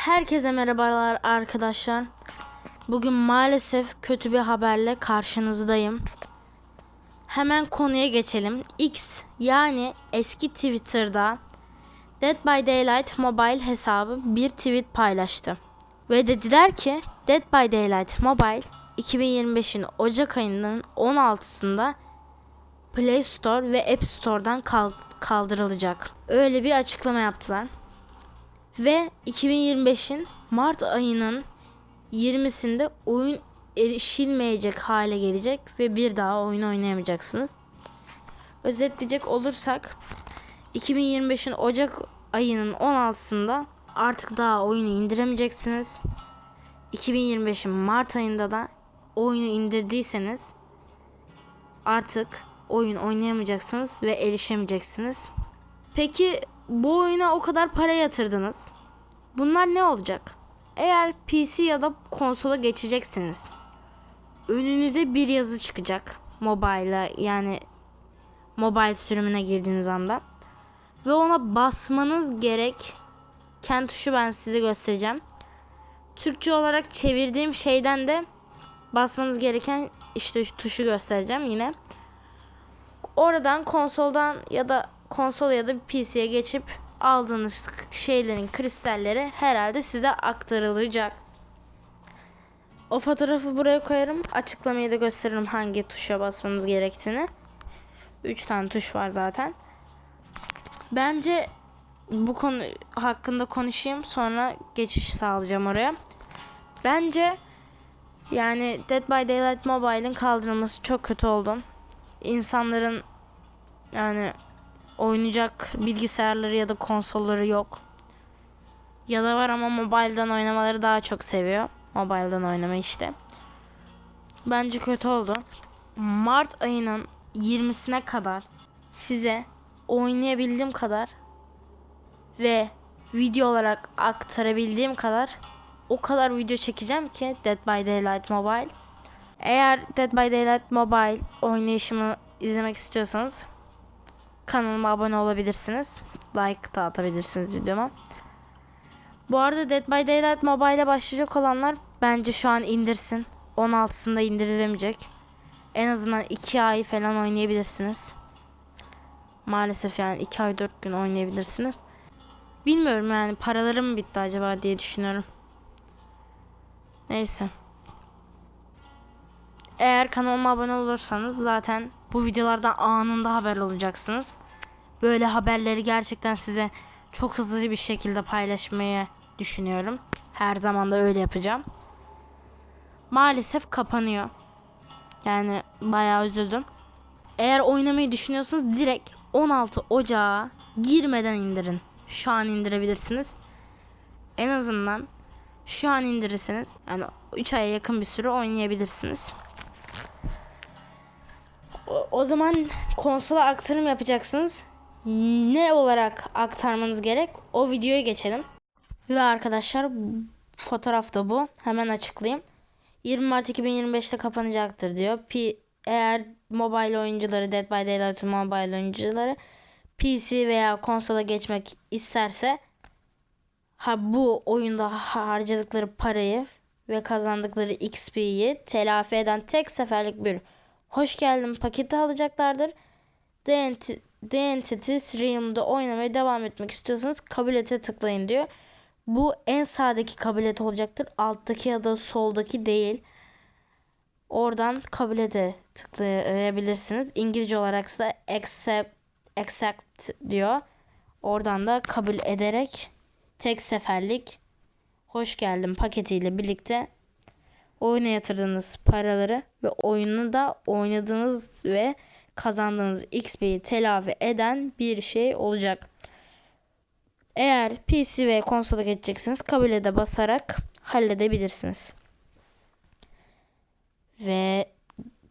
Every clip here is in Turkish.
Herkese merhabalar arkadaşlar. Bugün maalesef kötü bir haberle karşınızdayım. Hemen konuya geçelim. X yani eski Twitter'da Dead by Daylight Mobile hesabı bir tweet paylaştı. Ve dediler ki Dead by Daylight Mobile 2025'in Ocak ayının 16'sında Play Store ve App Store'dan kal- kaldırılacak. Öyle bir açıklama yaptılar. Ve 2025'in Mart ayının 20'sinde oyun erişilmeyecek hale gelecek ve bir daha oyun oynayamayacaksınız. Özetleyecek olursak 2025'in Ocak ayının 16'sında artık daha oyunu indiremeyeceksiniz. 2025'in Mart ayında da oyunu indirdiyseniz artık oyun oynayamayacaksınız ve erişemeyeceksiniz. Peki bu oyuna o kadar para yatırdınız. Bunlar ne olacak? Eğer PC ya da konsola geçeceksiniz. Önünüze bir yazı çıkacak. Mobile'a yani mobile sürümüne girdiğiniz anda. Ve ona basmanız gerek. Ken tuşu ben size göstereceğim. Türkçe olarak çevirdiğim şeyden de basmanız gereken işte şu tuşu göstereceğim yine. Oradan konsoldan ya da konsol ya da PC'ye geçip aldığınız şeylerin kristalleri herhalde size aktarılacak. O fotoğrafı buraya koyarım. Açıklamayı da gösteririm hangi tuşa basmanız gerektiğini. 3 tane tuş var zaten. Bence bu konu hakkında konuşayım sonra geçiş sağlayacağım oraya. Bence yani Dead by Daylight Mobile'ın kaldırılması çok kötü oldu. İnsanların yani oynayacak bilgisayarları ya da konsolları yok. Ya da var ama mobile'dan oynamaları daha çok seviyor. Mobile'dan oynama işte. Bence kötü oldu. Mart ayının 20'sine kadar size oynayabildiğim kadar ve video olarak aktarabildiğim kadar o kadar video çekeceğim ki Dead by Daylight Mobile. Eğer Dead by Daylight Mobile oynayışımı izlemek istiyorsanız kanalıma abone olabilirsiniz. Like da atabilirsiniz videoma. Bu arada Dead by Daylight Mobile'e başlayacak olanlar bence şu an indirsin. 16'sında indirilemeyecek. En azından 2 ay falan oynayabilirsiniz. Maalesef yani 2 ay 4 gün oynayabilirsiniz. Bilmiyorum yani paralarım bitti acaba diye düşünüyorum. Neyse. Eğer kanalıma abone olursanız zaten bu videolardan anında haber olacaksınız. Böyle haberleri gerçekten size çok hızlı bir şekilde paylaşmayı düşünüyorum. Her zaman da öyle yapacağım. Maalesef kapanıyor. Yani bayağı üzüldüm. Eğer oynamayı düşünüyorsanız direkt 16 Ocağı girmeden indirin. Şu an indirebilirsiniz. En azından şu an indirirseniz yani 3 aya yakın bir süre oynayabilirsiniz. O, zaman konsola aktarım yapacaksınız. Ne olarak aktarmanız gerek? O videoya geçelim. Ve arkadaşlar fotoğraf da bu. Hemen açıklayayım. 20 Mart 2025'te kapanacaktır diyor. P eğer mobile oyuncuları Dead by Daylight mobile oyuncuları PC veya konsola geçmek isterse ha bu oyunda harcadıkları parayı ve kazandıkları XP'yi telafi eden tek seferlik bir hoş geldin paketi alacaklardır. The, Enti The Entity Realm'da oynamaya devam etmek istiyorsanız kabul ete tıklayın diyor. Bu en sağdaki kabul et olacaktır. Alttaki ya da soldaki değil. Oradan kabul ete tıklayabilirsiniz. İngilizce olarak ise accept, accept diyor. Oradan da kabul ederek tek seferlik hoş geldin paketiyle birlikte oyuna yatırdığınız paraları ve oyunu da oynadığınız ve kazandığınız XP'yi telafi eden bir şey olacak. Eğer PC ve konsola geçeceksiniz kabul ede basarak halledebilirsiniz. Ve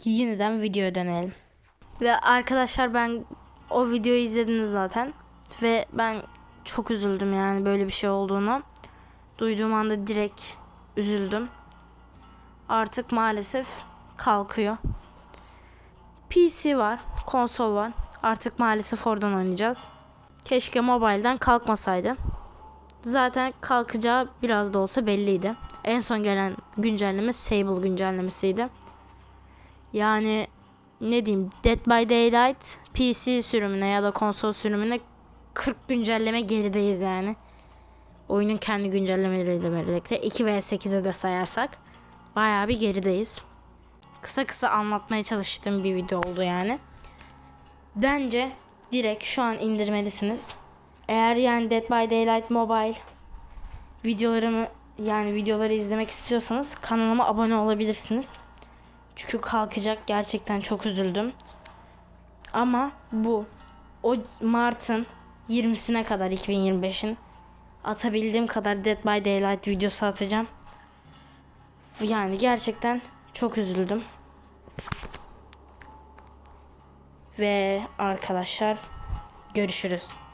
yeniden videoya dönelim. Ve arkadaşlar ben o videoyu izlediniz zaten. Ve ben çok üzüldüm yani böyle bir şey olduğunu. Duyduğum anda direkt üzüldüm. Artık maalesef kalkıyor. PC var, konsol var. Artık maalesef oradan oynayacağız. Keşke mobilden kalkmasaydı. zaten kalkacağı biraz da olsa belliydi. En son gelen güncelleme Sable güncellemesiydi. Yani ne diyeyim Dead by Daylight PC sürümüne ya da konsol sürümüne 40 güncelleme gerideyiz yani. Oyunun kendi güncellemeleriyle birlikte 2 veya 8'e de sayarsak bayağı bir gerideyiz. Kısa kısa anlatmaya çalıştığım bir video oldu yani. Bence direkt şu an indirmelisiniz. Eğer yani Dead by Daylight Mobile videolarımı yani videoları izlemek istiyorsanız kanalıma abone olabilirsiniz. Çünkü kalkacak gerçekten çok üzüldüm. Ama bu o Mart'ın 20'sine kadar 2025'in atabildiğim kadar Dead by Daylight videosu atacağım. Yani gerçekten çok üzüldüm. Ve arkadaşlar görüşürüz.